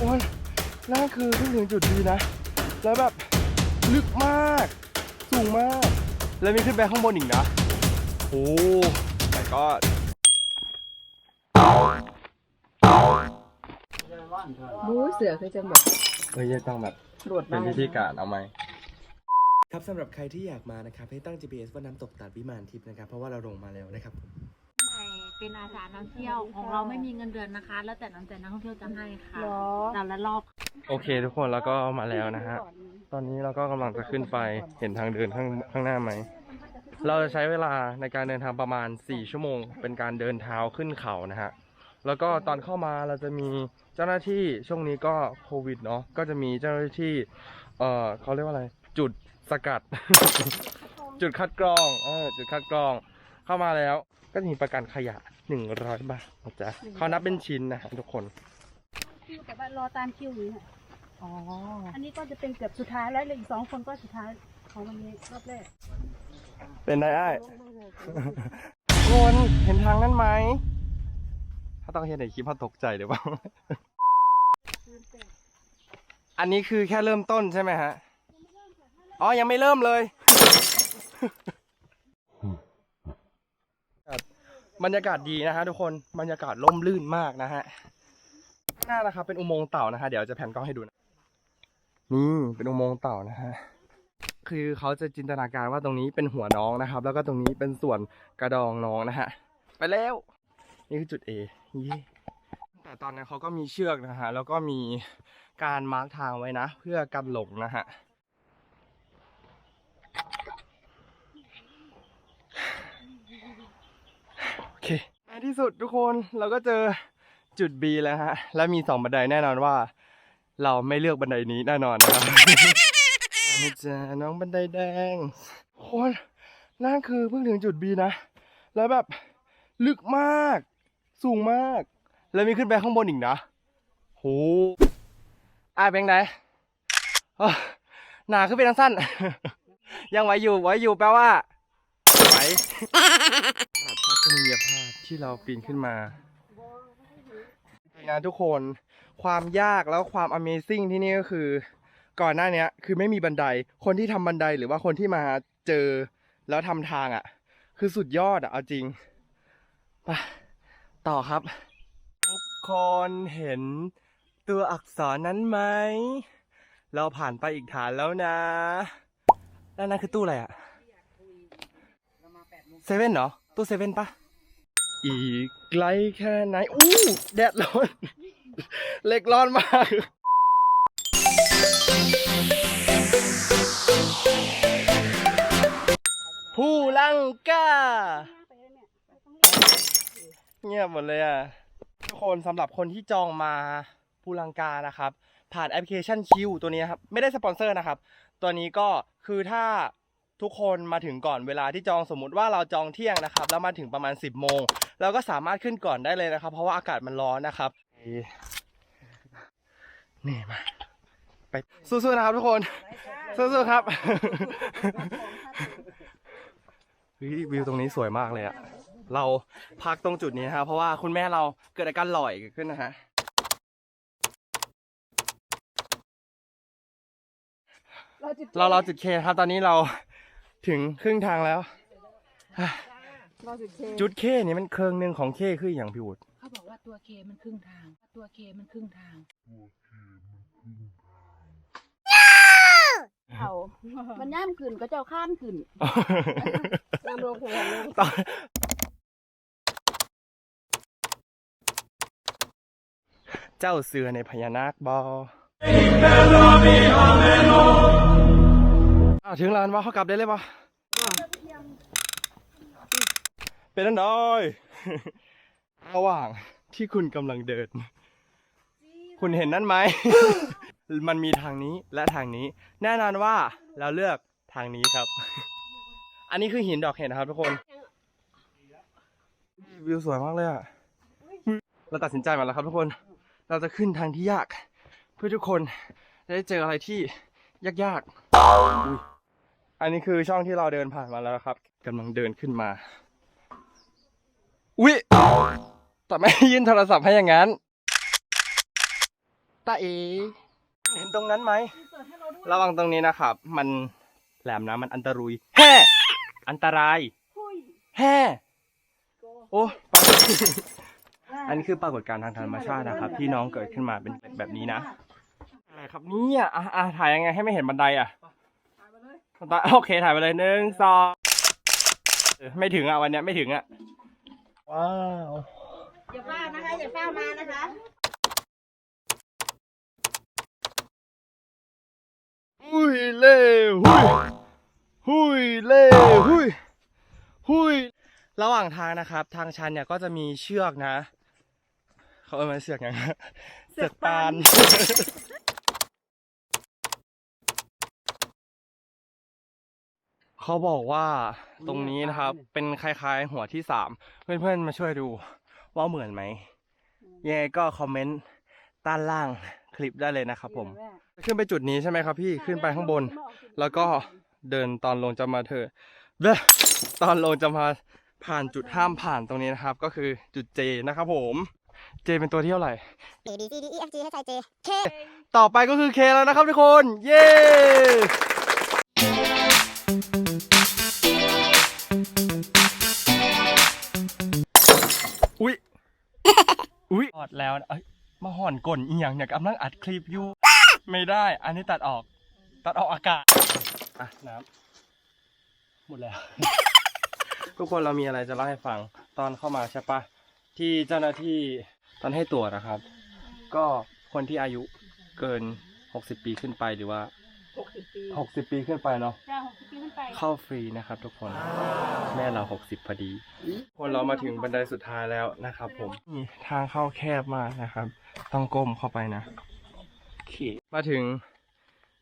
โอ้ยนั่นคือเพิ่งถึงจุดดีนะ แล้วแบบลึกมาก สูงมาก แล้วมีขึ้นไปข้างบนอีกนะ โอ้แต่ก็บู๊เสือคือจะแบบเฮ้ยยังต้องแบบตรวจเป็นได้พิธีการเอาไหมครับสำหรับใครที่อยากมานะครับ ให้ตั้ง GPS ว่าน้ำตกตาดวิมานทิพย์นะครับ เพราะว่าเราลงมาแล้วนะครับใช่ เป็นอาสานักเที่ยวของเราไม่มีเงินเดือนนะคะ แล้วแต่น้ำใจนักท่องเที่ยวจะให้ค่ะเหรอ แต่ละรอบ โอเคทุกคนแล้วก็มาแล้วนะฮะ ตอนนี้เราก็กำลังจะขึ้นไปเห็นทางเดินข้างข้างหน้าไหม เราจะใช้เวลาในการเดินทางประมาณ 4 ชั่วโมง เป็นการเดินเท้าขึ้นเขานะฮะ แล้วก็ตอนเข้ามาเราจะมีเจ้าหน้าที่ช่วงนี้ก็โควิดเนาะ ก็จะมีเจ้าหน้าที่ เอ่อเขาเรียกว่าอะไร จุดสกัด จุดคัดกรอง เออ จุดคัดกรองเข้ามาแล้ว ก็จะมีประกันขยะ100บาทนะจ๊ะเขานับเป็นชิ้นนะฮะทุกคนคิวแต่ว่ารอตามคิวอยู่ค่ะอ๋อ อันนี้ก็จะเป็นเกือบสุดท้ายแล้วเหลยอีกสองคนก็สุดท้ายของวันนี้รอบแรก เป็นไงไอ้คนเห็นทางนั้นไหม ถ้าต้องเห็นในคลิปเขาตกใจเดี๋ยวเปล่าอันนี้คือแค่เริ่มต้นใช่ไหมฮะ อ๋อ ยังไม่เริ่มเลย บรรยากาศดีนะฮะทุกคนบรรยากาศร่มรื่นมากนะฮะข้างหน้านะครับเป็นอุโมงค์เต่านะฮะเดี๋ยวจะแผ่นกล้องให้ดูนะนี่เป็นอุโมงค์เต่านะฮะคือเขาจะจินตนาการว่าตรงนี้เป็นหัวน้องนะครับ แล้วก็ตรงนี้เป็นส่วนกระดองน้องนะฮะไปแล้วนี่คือจุด A ยี่แต่ตอนนั้นเขาก็มีเชือกนะฮะแล้วก็มีการมาร์กทางไว้นะ เพื่อกันหลงนะฮะ เคในที่สุดทุกคนเราก็เจอจุด B แล้วฮะ และมีสองบันไดแน่นอนว่า เราไม่เลือกบันไดนี้แน่นอนนะครับนี่จ้าน้องบันไดแดงโคนนั่นคือเพิ่งถึงจุด B นะ แล้วแบบลึกมาก สูงมาก แล้วมีขึ้นไปข้างบนอีกนะโหอายเป็นไงหนาขึ้นไปทางสั้น ยังไหวอยู่ไหวอยู่แปลว่า ไหวทัศนียภาพที่เราปีนขึ้นมานะทุกคนความยากแล้วความ Amazing ที่นี่ก็คือ ก่อนหน้าเนี้ยคือไม่มีบันได คนที่ทำบันไดหรือว่าคนที่มาเจอแล้วทำทางอะ่ะ คือสุดยอดอะ่ะเอาจริงไปต่อครับ ทุกคนเห็นตัวอักษรนั้นไหม เราผ่านไปอีกฐานแล้วนะด้านนั้นคือตู้อะไรอะ่ะ เซเว่นเหรอ ตู้เซเว่นปะอีกไกลแค่ไหน อู้แดดร้อน เล็กร้อนมากผู้ลังกาเงียบหมดเลยอะ ทุกคนสำหรับคนที่จองมาภูลังกานะครับ ผ่านแอปพลิเคชันคิวตัวนี้ครับ ไม่ได้สปอนเซอร์นะครับ ตัวนี้ก็คือถ้า ทุกคนมาถึงก่อนเวลาที่จองสมมุติว่าเราจองเที่ยงนะครับ แล้วมาถึงประมาณ 10โมงเราก็สามารถขึ้นก่อนได้เลยนะครับ เพราะว่าอากาศมันร้อนนะครับนี่มาไปสู้ๆนะครับทุกคนสู้ๆครับวิวตรงนี้สวยมากเลยอะเราพักตรงจุดนี้นะครับเพราะว่าคุณแม่เราเกิดอาการหลอยขึ้นนะฮะเราจุดเราเราจุดเคครับตอนนี้เรา ถึงครึ่งทางแล้วเราจุดเคจุดเคนี่มันเครื่องหนึ่งของเคคืออย่างพี่วุฒิเขาบอกว่าตัวเคมันครึ่งทาง ตัวเคมันครึ่งทาง เขามันย่ามขึ้นก็เจ้าข้ามขึ้นน้ำลงหัวลงตอนเจ้าเสือในพญานาคบอ อ้าวถึงลานว่าเขากลับได้เลยปะเป็นนั่นน้อยระหว่างที่คุณกำลังเดิน คุณเห็นนั่นไหม มันมีทางนี้และทางนี้ แน่นอนว่าเราเลือกทางนี้ครับ อันนี้คือหินดอกเห็ดนะครับทุกคน วิวสวยมากเลยอะ เราตัดสินใจมาแล้วครับทุกคน เราจะขึ้นทางที่ยาก เพื่อทุกคนจะได้เจออะไรที่ยากๆ อันนี้คือช่องที่เราเดินผ่านมาแล้วครับกำลังเดินขึ้นมาอุ๊ยแต่ไม่ยื่นโทรศัพท์ให้อย่างนั้นตาเอเห็นตรงนั้นไหมระวังตรงนี้นะครับ มันแหลมนะมันอันตรุยแฮ่อันตรายแฮ่โอ้ปรากฏอันนี้คือปรากฏการณ์ทางธรรมชาตินะครับ ที่น้องเกิดขึ้นมาเป็นแบบนี้นะอะไรครับเนี่ยอะอะถ่ายยังไงให้ไม่เห็นบันไดอะ โอเคถ่ายไปเลยหนึ่งสองเออไม่ถึงอะวันเนี้ยไม่ถึงอะ ว้าวอย่าเฝ้านะคะอย่าเฝ้ามานะคะหุยเล่หุยหุยเล่หุยหุยระหว่างทางนะครับ ทางชันเนี่ยก็จะมีเชือกนะ เขาเอ่ยมาเสือกยังไงเสือกปาน เขาบอกว่าตรงนี้นะครับ เป็นคล้ายๆ หัวที่สามเพื่อนๆมาช่วยดูว่าเหมือนไหมยังไงก็คอมเมนต์ด้านล่างคลิปได้เลยนะครับผม ขึ้นไปจุดนี้ใช่ไหมครับพี่ขึ้นไปข้างบน แล้วก็เดินตอนลงจะมาเธอเบ้อตอนลงจะมาผ่านจุดห้ามผ่านตรงนี้นะครับ ก็คือจุด J นะครับผม J เป็นตัวที่เท่าไหร่ A B C D E F G H I J K ต่อไปก็คือ K แล้วนะครับทุกคน เย้ อุ๊ยอุ๊ยออดแล้วนะเอ้ยมาห่อนก่นอีหยังเนี่ยกำลังอัดคลิปอยู่ ไม่ได้ อันนี้ตัดออก ตัดออกอากาศ อะ น้ำหมดแล้ว ทุกคนเรามีอะไรจะเล่าให้ฟัง ตอนเข้ามาใช่ปะ ที่เจ้าหน้าที่ตอนให้ตรวจนะครับ ก็คนที่อายุเกิน 60 ปีขึ้นไปหรือว่า60ปี 60 ปีขึ้นไปเนาะจ้า60ปีขึ้นไป เข้าฟรีนะครับ ทุกคนแม่เรา 60 พอดีคนเรามาถึงบันไดสุดท้ายแล้วนะครับผมนี่ทางเข้าแคบมากนะครับ ต้องก้มเข้าไปนะโอเคมาถึง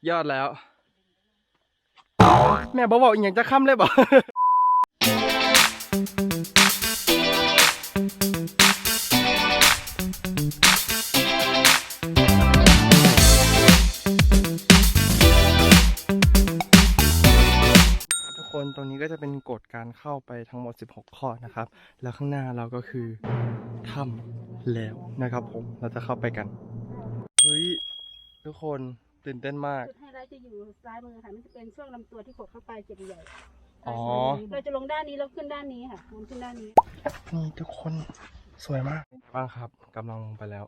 ยอดแล้ว แม่บอกบอกอีกอย่างจะค้ำเลยบอก ก็จะเป็นกฎการเข้าไปทั้งหมด 16 ข้อนะครับ แล้วข้างหน้าเราก็คือถ้ำแล้วนะครับผมเราจะเข้าไปกัน เฮ้ย ทุกคนตื่นเต้นมาก จุดไฮไลท์จะอยู่ซ้ายมือค่ะ มันจะเป็นช่วงลำตัวที่กดเข้าไปเจ็บใหญ่อ๋อ เราจะลงด้านนี้แล้วขึ้นด้านนี้ค่ะลงขึ้นด้านนี้ นี่ทุกคนสวยมากบ้างครับกำลังลงไปแล้ว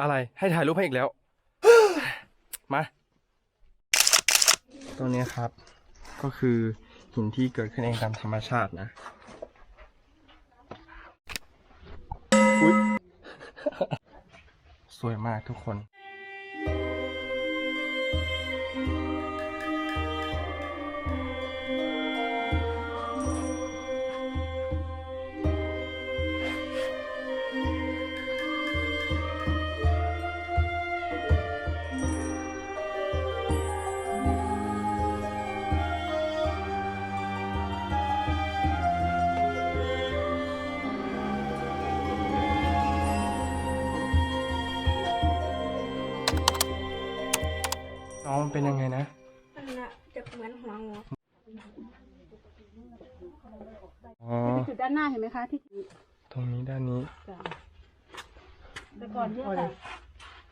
อะไรให้ถ่ายรูปให้อีกแล้ว มา ตรงนี้ครับ ก็คือ หินที่เกิดขึ้นเองตามธรรมชาตินะ สวยมากทุกคน อ๋อจุดด้านหน้าเห็นไหมคะที่ตรงนี้ด้านนี้ จ้ะแต่ก่อนเยอะค่ะ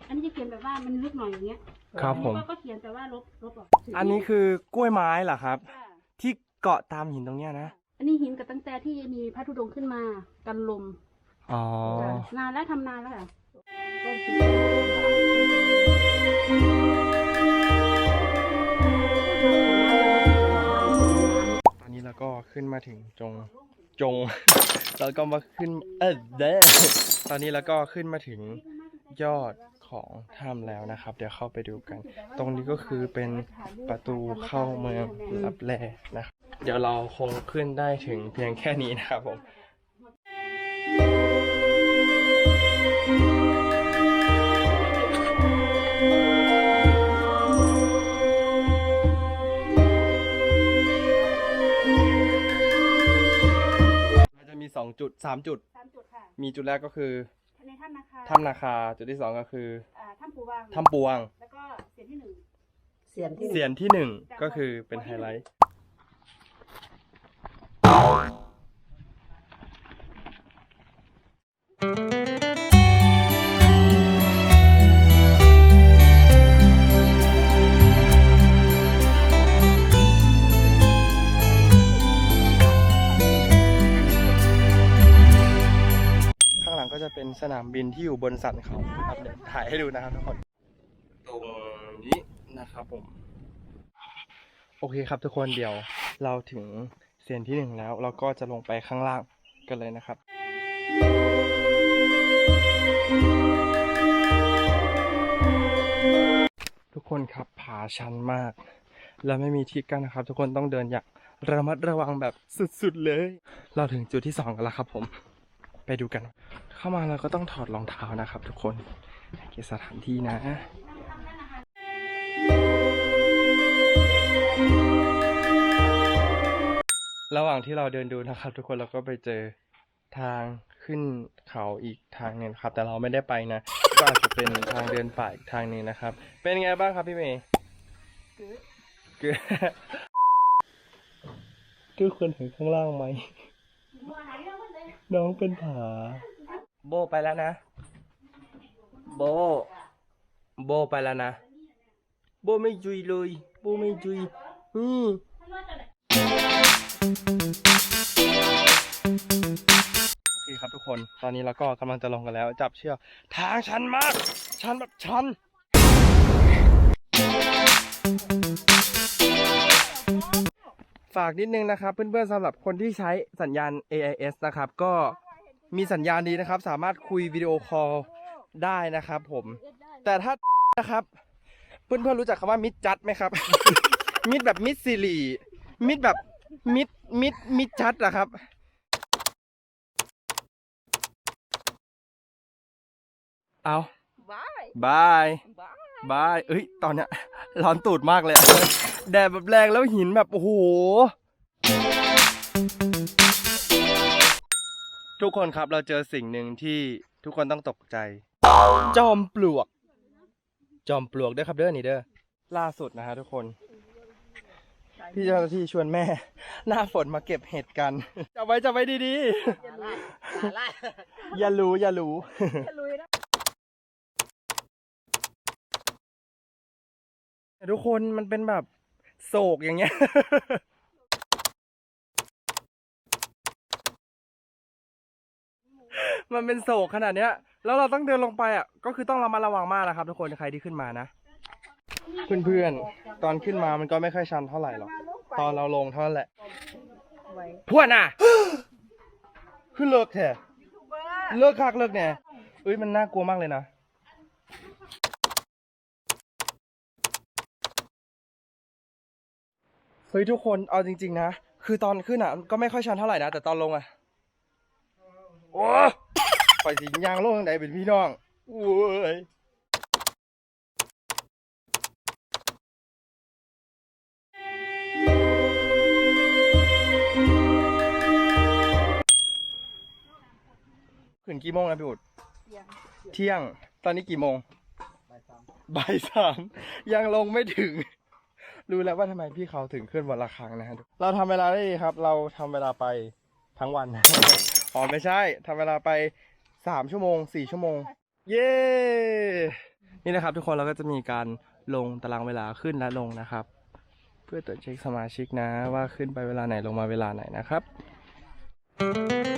อันนี้จะเขียนแบบว่ามันลึกหน่อยอย่างเงี้ยครับผม อันนี้ก็เขียนแต่ว่าลบลบออกอันนี้คือกล้วยไม้เหรอครับ จ้ะที่เกาะตามหินตรงเนี้ยนะ อันนี้หินกับตั้งแต่ที่มีพระธุดงค์ขึ้นมากันลมอ๋อ จ้ะนานแล้วทำนานแล้วค่ะ ก็ขึ้นมาถึงจงจง แล้วก็มาขึ้นเออเด้ตอนนี้แล้วก็ขึ้นมาถึงยอดของถ้ำแล้วนะครับ เดี๋ยวเข้าไปดูกัน ตรงนี้ก็คือเป็นประตูเข้าเมืองลับแลนะครับเดี๋ยวเราคงขึ้นได้ถึงเพียงแค่นี้นะครับผม สองจุดสามจุด สามจุดค่ะมีจุดแรกก็คือในถ้ำนาคาถ้ำนาคา จุดที่สองก็คืออ่าถ้ำปูวางถ้ำปวง แล้วก็เสียงที่หนึ่งเสียงที่เสียนที่หนึ่งก็คือเป็นไฮไลท์ บินที่อยู่บนสันเขาครับเดี๋ยวถ่ายให้ดูนะครับทุกคนตรงนี้นะครับผม โอเคครับทุกคนเดี๋ยวเราถึงเซียนที่หนึ่งแล้ว เราก็จะลงไปข้างล่างกันเลยนะครับทุกคนครับผาชันมาก และไม่มีที่กั้นนะครับ ทุกคนต้องเดินอย่างระมัดระวังแบบสุดๆเลย เราถึงจุดที่สองกันแล้วครับผม ไปดูกัน เข้ามาเราก็ต้องถอดรองเท้านะครับทุกคนให้เกียรติสถานที่นะระหว่างที่เราเดินดูนะครับ ทุกคนเราก็ไปเจอทางขึ้นเขาอีกทางหนึงครับ แต่เราไม่ได้ไปนะก็อาจจะเป็นทางเดินป่าอีกทางหนึงนะครับ เป็นไงบ้างครับพี่เมย์เกือทุกคนเห็นข้างล่างไหม น้องเป็นผา โบไปแล้วนะ โบ โบไปแล้วนะ โบไม่จุยเลย โบไม่จุย อืมโอเคครับทุกคน ตอนนี้เราก็กำลังจะลงกันแล้ว จับเชือก ทางชันมาก ชันแบบชัน ฝากนิดนึงนะครับ เพื่อนๆสำหรับคนที่ใช้สัญญาณ AIS นะครับ ก็มีสัญญาณดีนะครับ สามารถคุยวิดีโอคอลได้นะครับผม แต่ถ้านะครับ เพื่อนๆรู้จักคำว่ามิดจัดไหมครับ มิดแบบมิดซิลีมิดแบบมิดมิดมิดจัดอะครับเอาบายบายบายเอ้ย ตอนเนี้ยร้อนตูดมากเลยอะ แดดแบบแรงแล้วหินแบบ โอ้โห ทุกคนครับเราเจอสิ่งหนึ่งที่ทุกคนต้องตกใจ จอมปลวก จอมปลวกเด้อครับเด้อนี่เด้อล่าสุดนะฮะทุกคน พี่เจ้าหน้าที่ชวนแม่ หน้าฝนมาเก็บเห็ดกันจับไว้จับไว้ดีๆ อย่ารู้อย่ารู้แต่ทุกคนมันเป็นแบบ โศกอย่างเงี้ยมันเป็นโศกขนาดเนี้ย แล้วเราต้องเดินลงไปอะ ก็คือต้องระมัดระวังมากนะครับ ทุกคนใครที่ขึ้นมานะ เพื่อนๆ ตอนขึ้นมามันก็ไม่ค่อยชันเท่าไหร่หรอก ตอนเราลงเท่านั้นแหละพวดน่ะ ขึ้นเลิกแท้เลิกคักเลิกแน่เอ้ยมันน่ากลัวมากเลยนะ เฮ้ยทุกคนเอาจริง ๆ นะ คือตอนขึ้นอะ ก็ไม่ค่อยชันเท่าไหร่นะ แต่ตอนลงอะโอ้ปล่อยสิยางลงทางไหนเป็นพี่น้องโอ้ยขึ้นกี่โมงนะพี่อุดเที่ยง ตอนนี้กี่โมงบ่ายสามยังลงไม่ถึง รู้แล้วว่าทำไมพี่เขาถึงขึ้นวันละครั้งนะฮะเราทำเวลาได้ดีครับ เราทำเวลาไปทั้งวันอ๋อไม่ใช่ทำเวลาไปสามชั่วโมงสี่ชั่วโมง เย้นี่นะครับ ทุกคนเราก็จะมีการลงตารางเวลาขึ้นและลงนะครับ เพื่อตรวจเช็คสมาชิกนะว่าขึ้นไปเวลาไหนลงมาเวลาไหนนะครับ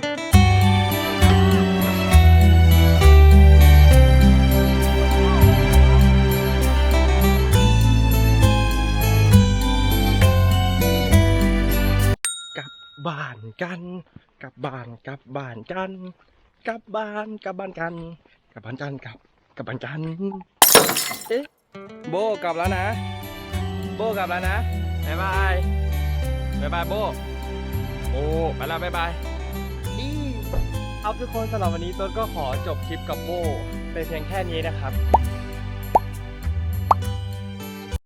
บบ้านกัน กลับบ้านกลับบ้านกัน กลับบ้านกลับบ้านกันกลับบ้านกันกลับกลับบ้านกันเอ๊ะโบกลับแล้วนะ โบกลับแล้วนะบ๊ายบายบ๊ายบายโบโอ้ไปแล้วบ๊ายบายอีครับทุกคนสำหรับวันนี้ต้นก็ขอจบคลิปกับโบเป็นเพียงแค่นี้นะครับ